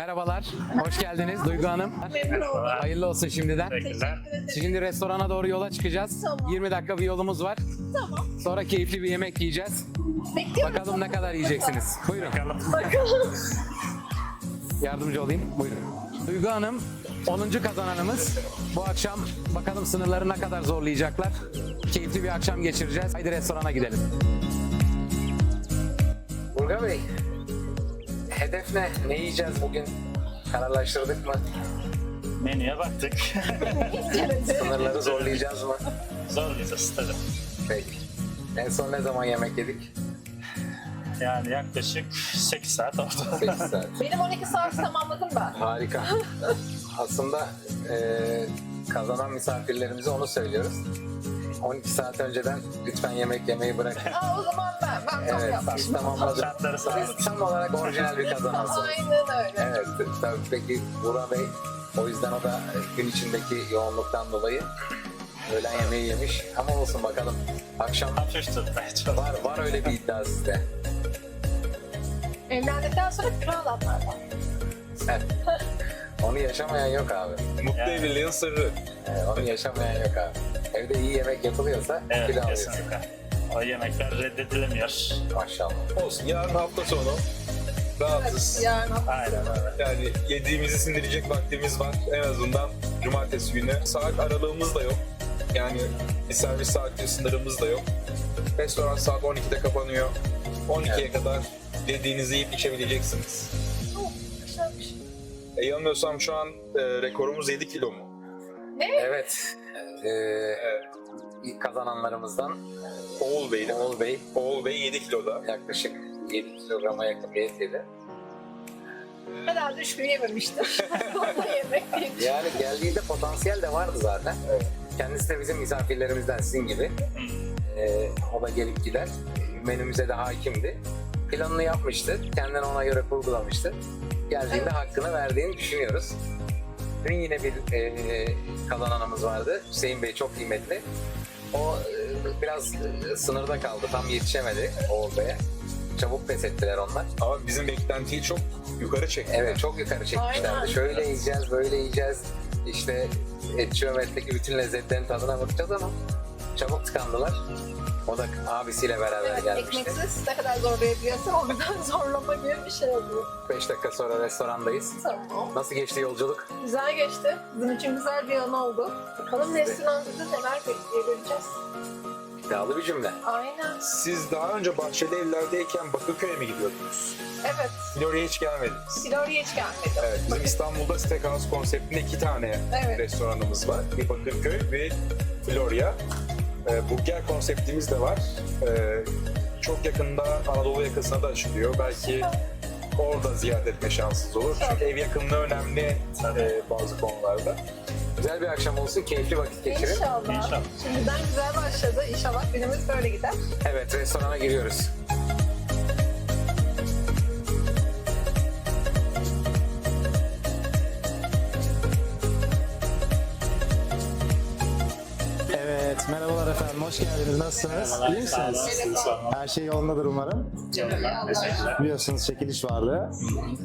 Merhabalar, hoş geldiniz Duygu Hanım. Memnun oldum. Hayırlı olsun şimdiden. Teşekkürler. Şimdi restorana doğru yola çıkacağız. Tamam. 20 dakika bir yolumuz var. Tamam. Sonra keyifli bir yemek yiyeceğiz. Bekliyorum. Bakalım ne kadar yiyeceksiniz. Buyurun. Bakalım. Bakalım. Yardımcı olayım. Buyurun. Duygu Hanım 10. kazananımız. Bu akşam bakalım sınırları ne kadar zorlayacaklar. Keyifli bir akşam geçireceğiz. Haydi restorana gidelim. Burga Bey, hedef ne? Ne yiyeceğiz bugün? Kararlaştırdık mı? Menüye baktık. Sınırları zorlayacağız mı? Zorlayacağız tabii. Peki. En son ne zaman yemek yedik? Yani yaklaşık 8 saat oldu. 8 saat. Benim 12 saat tamamladım ben. Harika. Aslında eee, kazanan misafirlerimize onu söylüyoruz. 12 saat önceden lütfen yemek yemeyi bırakın. Aa, o zaman ben. Ben tam Evet, yaptım. biz tamamladık. Şartları. Siz tam olarak orijinal bir kazanansınız. Aynen öyle. Evet, tabii peki Burak Bey o yüzden o da gün içindeki yoğunluktan dolayı öğlen yemeği yemiş. Ama olsun bakalım. Akşam var var öyle bir iddia sizde. Evlendikten sonra kral adamlardan. Evet. Onu yaşamayan yok abi. Mutlu Yani. evliliğin sırrı. Evet, onu yaşamayan yok abi. Evde iyi yemek yapılıyorsa Evet alıyorsun. kesinlikle. O yemekler reddedilemiyor. Maşallah. Olsun yarın hafta sonu rahatız. Yarın Aynen öyle. Yani yediğimizi sindirecek vaktimiz var. En azından cumartesi günü. Saat aralığımız da yok. Yani bir servis saati sınırımız da yok. Restoran saat 12'de kapanıyor. 12'ye Evet. kadar dediğinizi yiyip içebileceksiniz. güzelmiş. E, yanılmıyorsam şu an e, rekorumuz 7 kilo mu? Evet. Ee, ilk kazananlarımızdan Oğul Bey'le. Oğul Bey Oğul Bey 7 kiloda. yaklaşık 7 kilograma yakın bir et yedi. Herhalde yememiştir. Onu yemek. Yani geldiğinde potansiyel de vardı zaten. Kendisi de bizim misafirlerimizden sizin gibi. Ee, o da gelip gider. Menümüze de hakimdi. Planını yapmıştı. Kendini ona göre kurgulamıştı. Geldiğinde Evet. hakkını verdiğini düşünüyoruz. Dün yine bir e, kazananımız vardı. Hüseyin Bey çok kıymetli. O e, biraz e, sınırda kaldı. Tam yetişemedi Oğul Bey'e. Çabuk pes ettiler onlar. Ama bizim beklentiyi çok yukarı çekti. Evet çok yukarı çekmişlerdi. Aynen. Şöyle yiyeceğiz, böyle yiyeceğiz. İşte etçi Ömer'deki bütün lezzetlerin tadına bakacağız ama çabuk tıkandılar. O da abisiyle beraber Evet, gelmişti. ekmeksiz ne kadar zorlayabiliyorsa ondan zorlama gibi bir şey oluyor. 5 dakika sonra restorandayız. Tamam. Nasıl geçti yolculuk? Güzel geçti. Bizim için güzel bir an oldu. Bakalım restoranda da neler bekliyor göreceğiz. İddialı bir cümle. Aynen. Siz daha önce Bahçeli Evler'deyken Bakırköy'e mi gidiyordunuz? Evet. Florya hiç gelmediniz. Silorya hiç gelmedi. Evet, bizim İstanbul'da Steakhouse konseptinde iki tane Evet. restoranımız var. Bir Bakırköy ve Florya. Ee, burger konseptimiz de var. Ee, çok yakında Anadolu yakasına da açılıyor. Belki orada ziyaret etme şansınız olur. Çünkü ev yakınlığı önemli e, bazı konularda. Güzel bir akşam olsun, keyifli vakit geçirin. İnşallah. İnşallah. Şimdiden güzel başladı. İnşallah günümüz böyle gider. Evet, restorana giriyoruz. Efendim. Hoş geldiniz. Nasılsınız? İyi misiniz? Her şey yolundadır umarım. Teşekkürler. Biliyorsunuz çekiliş vardı.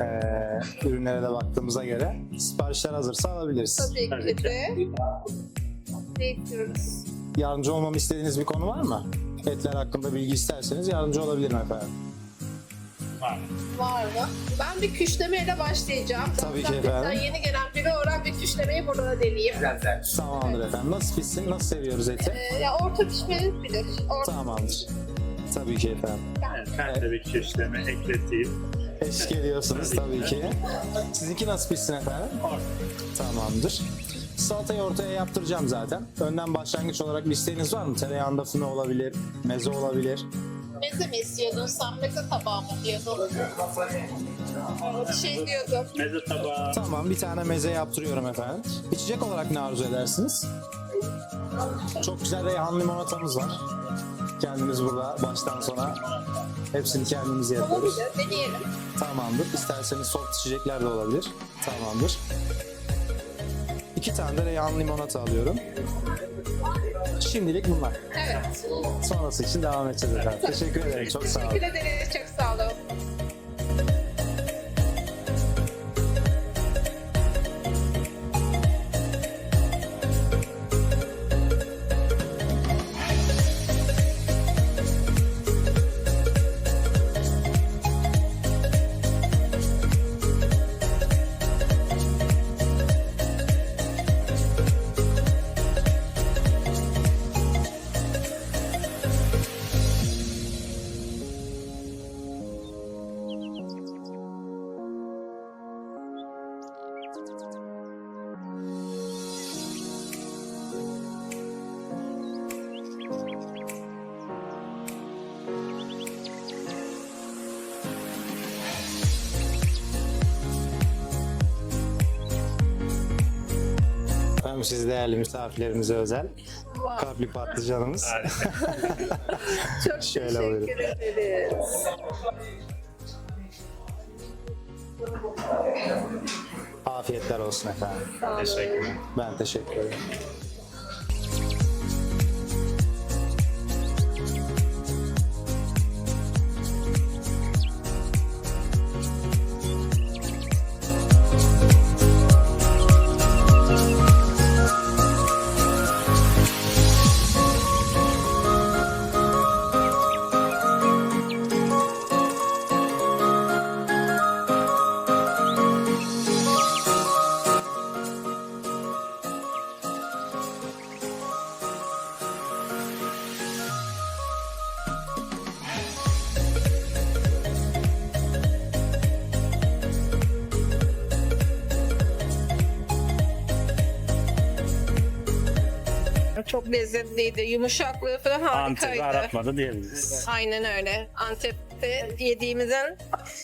Ee, ürünlere de baktığımıza göre. Siparişler hazırsa alabiliriz. Tabii Tabii ki de. Bekliyoruz. Yardımcı olmamı istediğiniz bir konu var mı? Etler hakkında bilgi isterseniz yardımcı olabilirim efendim. Var. Var mı? Ben bir küşlemeyle başlayacağım. Tabii ki Zaten efendim. yeni gelen biri olarak bir küşlemeyi burada da deneyeyim. Tamamdır efendim. Nasıl pişsin? Nasıl seviyoruz eti? Ee, ya orta pişmeniz bilir. Orta Tamamdır. Tabii ki efendim. Evet, ben de bir köşleme ekleteyim. Eşlik ediyorsunuz tabii ki. Sizinki nasıl pişsin efendim? Tamamdır. Salatayı ortaya yaptıracağım zaten. Önden başlangıç olarak bir isteğiniz var mı? Tereyağında füme olabilir, meze olabilir. Meze mi istiyordun? Sen meze tabağı mı diyordun? Bir şey diyordum. Meze tabağı. Tamam bir tane meze yaptırıyorum efendim. İçecek olarak ne arzu edersiniz? Çok güzel reyhan limonatamız var. Kendimiz burada baştan sona hepsini kendimiz yapıyoruz. Olabilir. Deneyelim. Tamamdır. İsterseniz soft içecekler de olabilir. Tamamdır. İki tane de reyhan limonata alıyorum. Şimdilik bunlar. Evet. Sonrası için devam edeceğiz efendim. Teşekkür ederim. Çok sağ olun. Teşekkür ederiz. Çok siz değerli misafirlerimize özel. Kapli patlıcanımız. Çok Şöyle buyurun. teşekkür ederiz. Afiyetler olsun efendim. Teşekkürler. Ben teşekkür ederim. Lezzetliydi. Yumuşaklığı falan harikaydı. Antep'i aratmadı diyebiliriz. Aynen öyle. Antep'te yediğimizin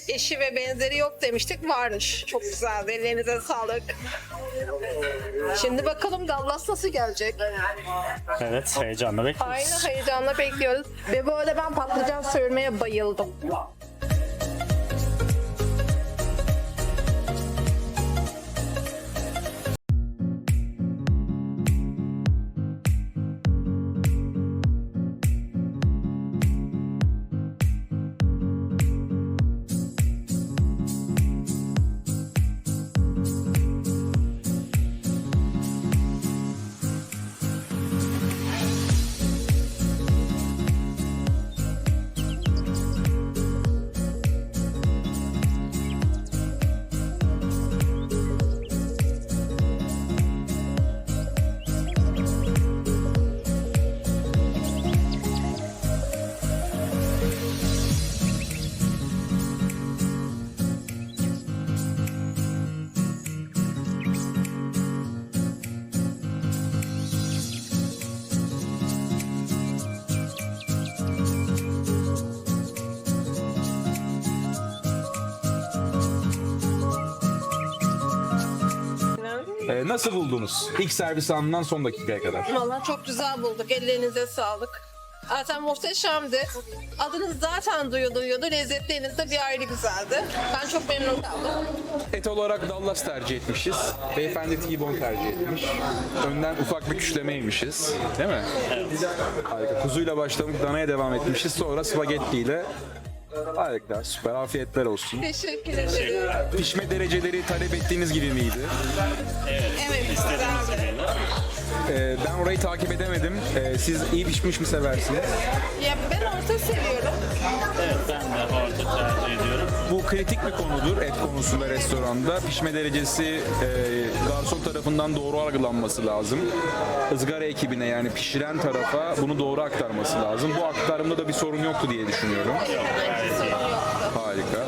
eşi ve benzeri yok demiştik. Varmış. Çok güzeldi. Ellerinize sağlık. Şimdi bakalım Dallas nasıl gelecek? Evet, heyecanla bekliyoruz. Aynı heyecanla bekliyoruz. Ve böyle ben patlıcan sürmeye bayıldım. Ee, nasıl buldunuz? İlk servis anından son dakikaya kadar. Valla çok güzel bulduk. Ellerinize sağlık. Zaten muhteşemdi. Adınız zaten duyuluyordu. Lezzetleriniz de bir ayrı güzeldi. Ben çok memnun kaldım. Et olarak Dallas tercih etmişiz. Beyefendi T-bone tercih etmiş. Önden ufak bir küşleme yemişiz. Değil mi? Harika. Kuzuyla başlamış, danaya devam etmişiz. Sonra spagettiyle Harika, süper. Afiyetler olsun. Teşekkür ederim. Pişme dereceleri talep ettiğiniz gibi miydi? Evet, güzeldi. Ee, ben orayı takip edemedim. Ee, siz iyi pişmiş mi seversiniz? Ya ben orta seviyorum. Evet, ben de orta tercih ediyorum. Bu kritik bir konudur et konusunda restoranda. Pişme derecesi e, garson tarafından doğru algılanması lazım. Izgara ekibine yani pişiren tarafa bunu doğru aktarması lazım. Bu aktarımda da bir sorun yoktu diye düşünüyorum. Harika.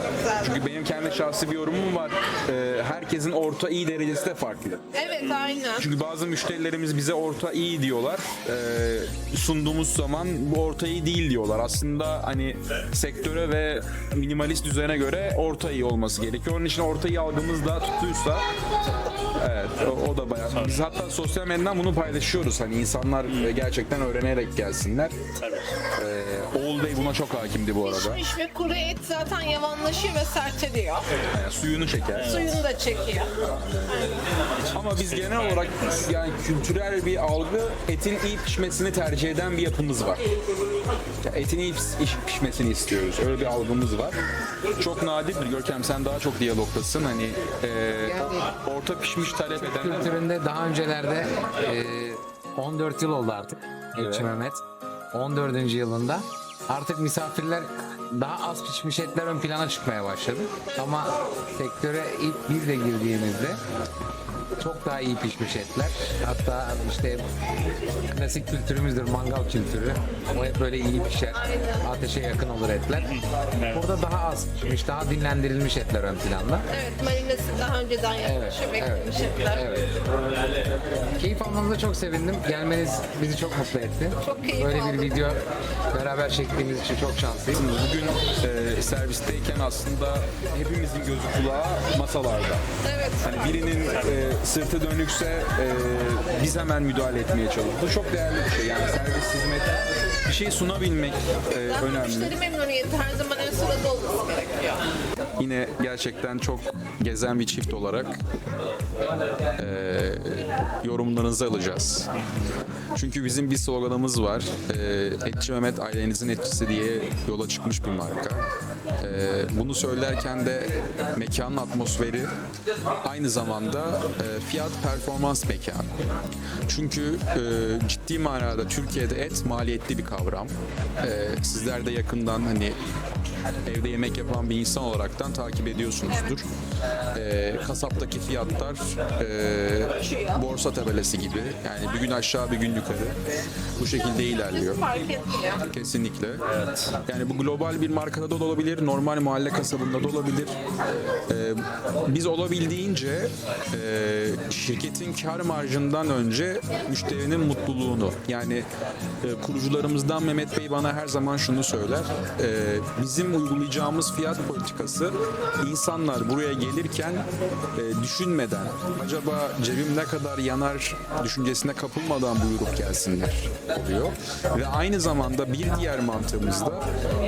Çünkü benim kendi şahsi bir yorumum var. E, herkesin orta iyi derecesi de farklı. Evet, aynen. Çünkü bazı müşterilerimiz bize orta iyi diyorlar. Ee, sunduğumuz zaman bu orta iyi değil diyorlar. Aslında hani sektöre ve minimalist düzene göre orta iyi olması gerekiyor. Onun için orta iyi algımız da tuttuysa Evet, o, o da bayağı. Biz hatta sosyal medyadan bunu paylaşıyoruz. Hani insanlar e, gerçekten öğrenerek gelsinler. Ee, Oğul Bey buna çok hakimdi bu arada. Pişmiş ve kuru et zaten yavanlaşıyor ve sert ediyor. Yani suyunu çeker. Suyunu da çekiyor. Ama biz genel olarak yani kültürel bir algı etin iyi pişmesini tercih eden bir yapımız var. Ya etin iyi piş- pişmesini istiyoruz. Öyle bir algımız var. Çok nadirdir. Görkem sen daha çok diyalogtasın. Hani e, orta pişmiş talep edenler kültüründe daha öncelerde e, 14 yıl oldu artık Ekşi Mehmet. 14. yılında artık misafirler daha az pişmiş etler ön plana çıkmaya başladı. Ama sektöre ilk biz de girdiğimizde çok daha iyi pişmiş etler. Hatta işte klasik kültürümüzdür mangal kültürü. O hep böyle iyi pişer. Ateşe yakın olur etler. Burada daha az pişmiş, daha dinlendirilmiş etler ön planda. Evet, marinesi daha önceden yapılmış Evet, ve evet, etler. evet. Keyif almanıza çok sevindim. Gelmeniz bizi çok mutlu etti. Çok keyif Böyle aldım. bir video beraber çektiğimiz için çok şanslıyım. bugün e, servisteyken aslında hepimizin gözü kulağı masalarda. Evet. Hani birinin e, sırtı dönükse e, biz hemen müdahale etmeye çalışıyoruz. Bu çok değerli bir şey. Yani servis hizmet bir şey sunabilmek e, Zaten önemli. müşteri memnuniyeti her zaman en sırada olması gerekiyor. Yine gerçekten çok gezen bir çift olarak e, yorumlarınızı alacağız. Çünkü bizim bir sloganımız var. E, Etçi Mehmet ailenizin etçisi diye yola çıkmış bir marka. E, bunu söylerken de mekanın atmosferi aynı zamanda e, fiyat performans mekanı. Çünkü e, ciddi manada Türkiye'de et maliyetli bir kavram. E, sizler de yakından hani evde yemek yapan bir insan olaraktan takip ediyorsunuzdur. Ee, kasaptaki fiyatlar e, borsa tabelası gibi. Yani bir gün aşağı bir gün yukarı. Bu şekilde ilerliyor. Kesinlikle. Yani bu global bir markada da olabilir, normal mahalle kasabında da olabilir. Ee, biz olabildiğince e, şirketin kar marjından önce müşterinin mutluluğunu yani e, kurucularımızdan Mehmet Bey bana her zaman şunu söyler. E, bizim uygulayacağımız fiyat politikası insanlar buraya gelirken e, düşünmeden acaba cebim ne kadar yanar düşüncesine kapılmadan buyurup gelsinler oluyor. Ve aynı zamanda bir diğer mantığımızda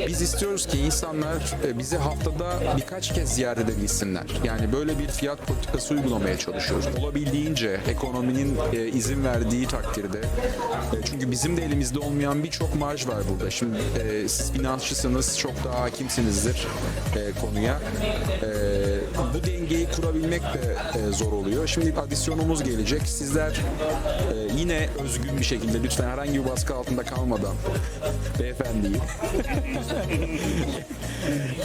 biz istiyoruz ki insanlar e, bizi haftada birkaç kez ziyaret edebilsinler. Yani böyle bir fiyat politikası uygulamaya çalışıyoruz. Olabildiğince ekonominin e, izin verdiği takdirde. E, çünkü bizim de elimizde olmayan birçok marj var burada. Şimdi siz finansçısınız, çok daha hakimsinizdir konuya. Bu dengeyi kurabilmek de zor oluyor. Şimdi adisyonumuz gelecek. Sizler yine özgün bir şekilde lütfen herhangi bir baskı altında kalmadan beyefendiyi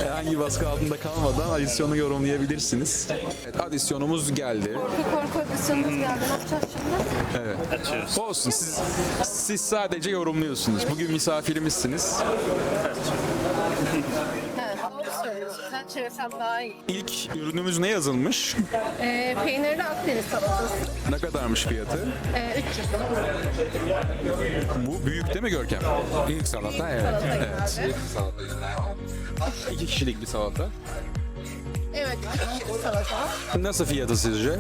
herhangi bir baskı altında kalmadan adisyonu yorumlayabilirsiniz. Evet, adisyonumuz geldi. Korku adisyonumuz geldi. Ne yapacağız şimdi? Evet. Açıyoruz. Olsun siz siz sadece yorumluyorsunuz. Bugün misafirimizsiniz. Evet. Sen çevirsen daha iyi. İlk ürünümüz ne yazılmış? Ee, peynirli Akdeniz salatası. Ne kadarmış fiyatı? Ee, 300 Bu büyük değil mi Görkem? Büyük salata evet. salata geldi. İki kişilik bir salata. Evet, salata. Nasıl fiyatı sizce?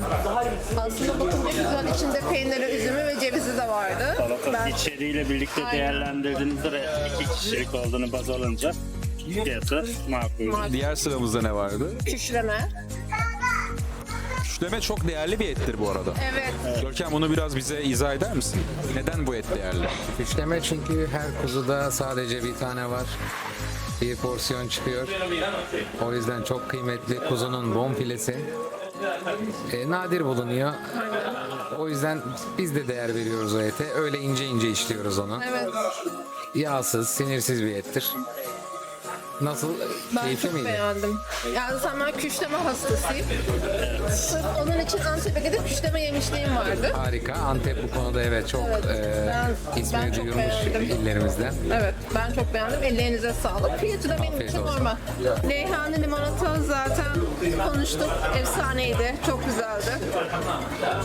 Aslında bakınca güzel. içinde peyniri, üzümü ve cevizi de vardı. Salata Ben içeriğiyle birlikte Aynen. değerlendirdiğinizde ve iki kişilik olduğunu baz alınca fiyatı makul. Diğer sıramızda ne vardı? küşleme. Küşleme çok değerli bir ettir bu arada. Evet. Görkem bunu biraz bize izah eder misin? Neden bu et değerli? Küşleme çünkü her kuzuda sadece bir tane var. Bir porsiyon çıkıyor. O yüzden çok kıymetli kuzunun bonfilesi. E, nadir bulunuyor. O yüzden biz de değer veriyoruz o ete. Öyle ince ince işliyoruz onu. Evet. Yağsız, sinirsiz bir ettir. Nasıl? Ben Keyifli çok miydi? beğendim. Yani ben küşleme hastasıyım. Sırf onun için Antep'e gidip küşleme yemişliğim vardı. Harika. Antep bu konuda evet çok Evet, e, ben- ismini ben çok duyurmuş beğendim. illerimizden. Evet, ben çok beğendim. Ellerinize sağlık. Fiyatı da benim Afiyet için olsun. normal. Reyhanlı limonata zaten konuştuk. Efsaneydi. Çok güzeldi.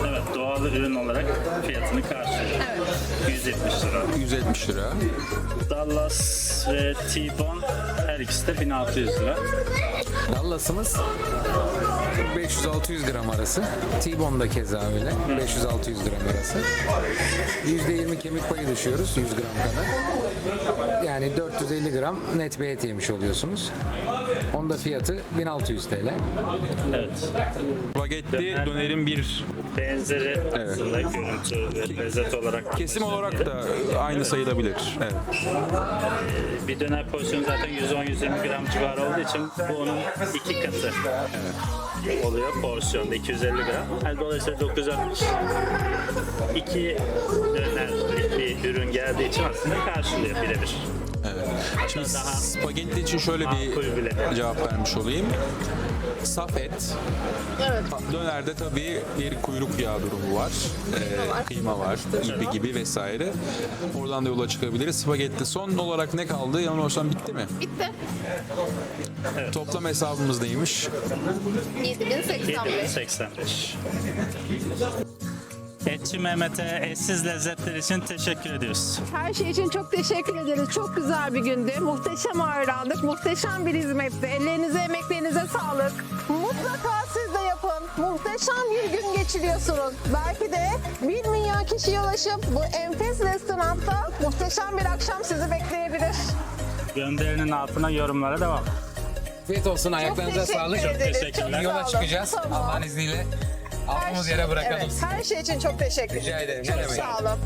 Evet doğal ürün olarak fiyatını karşılıyor. Evet. 170 lira. 170 lira. Dallas ve T-Bone her ikisi de 1600 lira. Dallas'ımız 500-600 gram arası. T-bone da keza öyle. 500-600 gram arası. %20 kemik payı düşüyoruz 100 gram kadar. Yani 450 gram net bir et yemiş oluyorsunuz. Onda fiyatı 1600 TL. Evet. Spagetti Döner. dönerin bir Benzeri aslında görüntü ve lezzet olarak. kesim olarak da aynı sayılabilir. Evet. Bir döner porsiyonu zaten 110-120 gram civarı olduğu için bu onun iki katı oluyor porsiyonda 250 gram. Yani dolayısıyla 960 iki dönerlik bir ürün geldiği için aslında karşılıyor birebir. Şimdi daha spagetti için şöyle bir bile. cevap vermiş olayım. Saf et. Evet. Dönerde tabii bir kuyruk yağı durumu var. Ee, kıyma var gibi gibi vesaire. Oradan da yola çıkabiliriz. Spagetti son olarak ne kaldı? Yanılmıyorsam bitti mi? Bitti. Toplam hesabımız neymiş? 7085. 7085. Etçi Mehmet'e eşsiz lezzetler için teşekkür ediyoruz. Her şey için çok teşekkür ederiz. Çok güzel bir gündü. Muhteşem ağırlandık. Muhteşem bir hizmetti. Ellerinize, emeklerinize sağlık. Mutlaka siz de yapın. muhteşem bir gün geçiriyorsunuz. Belki de 1 milyon kişiye ulaşıp bu enfes restoranda muhteşem bir akşam sizi bekleyebilir. Gönderinin altına yorumlara devam. Afiyet olsun, ayaklarınıza sağlık. ederiz. teşekkürler. Çok Yola çıkacağız Tamam. Allah'ın izniyle. Aldığımız şey- yere bırakalım. Evet, her şey için çok teşekkür Rica ederim, Çok sağ olun.